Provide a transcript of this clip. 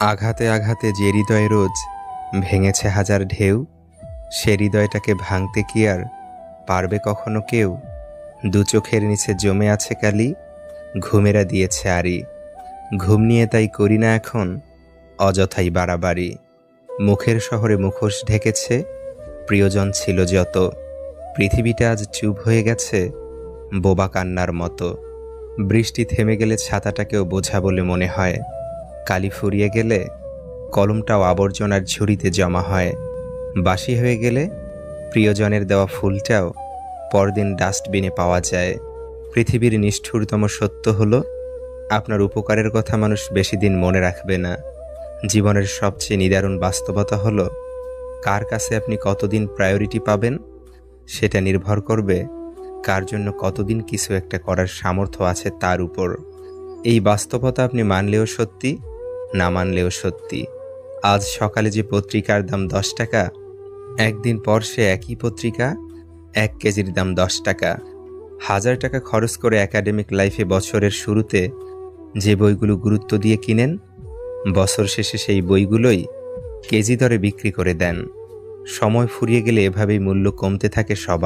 আঘাতে আঘাতে যে হৃদয় রোজ ভেঙেছে হাজার ঢেউ, সে হৃদয়টাকে ভাঙতে কি আর পারবে কখনো কেউ? দু চোখের নিচে জমে আছে কালি, ঘুমেরা দিয়েছে আরি ঘুম নিয়ে তাই করি না এখন, অযথাই বাড়াবাড়ি। মুখের শহরে মুখোশ ঢেকেছে, প্রিয়জন ছিল যত। পৃথিবীটা আজ চুপ হয়ে গেছে, বোবা কান্নার মতো। বৃষ্টি থেমে গেলে ছাতাটাকেও বোঝা বলে মনে হয়। কালি ফুরিয়ে গেলে কলমটাও আবর্জনার ঝুড়িতে জমা হয়। বাসি হয়ে গেলে প্রিয়জনের দেওয়া ফুলটাও পরদিন ডাস্টবিনে পাওয়া যায়। পৃথিবীর নিষ্ঠুরতম সত্য হলো, আপনার উপকারের কথা মানুষ বেশি দিন মনে রাখবে না। জীবনের সবচেয়ে নিদারুণ বাস্তবতা হলো, কার কাছে আপনি কতদিন প্রায়োরিটি পাবেন, সেটা নির্ভর করবে কার জন্য কতদিন কিছু একটা করার সামর্থ্য আছে তার উপর। এই বাস্তবতা আপনি মানলেও সত্যি না মানলেও সত্যি। আজ সকালে যে পত্রিকার দাম দশ টাকা, একদিন পর সে একই পত্রিকা, এক কেজির দাম দশ টাকা। হাজার টাকা খরচ করে একাডেমিক লাইফে বছরের শুরুতে যে বইগুলো গুরুত্ব দিয়ে কিনেন, বছর শেষে সেই বইগুলোই কেজি দরে বিক্রি করে দেন। সময় ফুরিয়ে গেলে এভাবেই মূল্য কমতে থাকে সবার।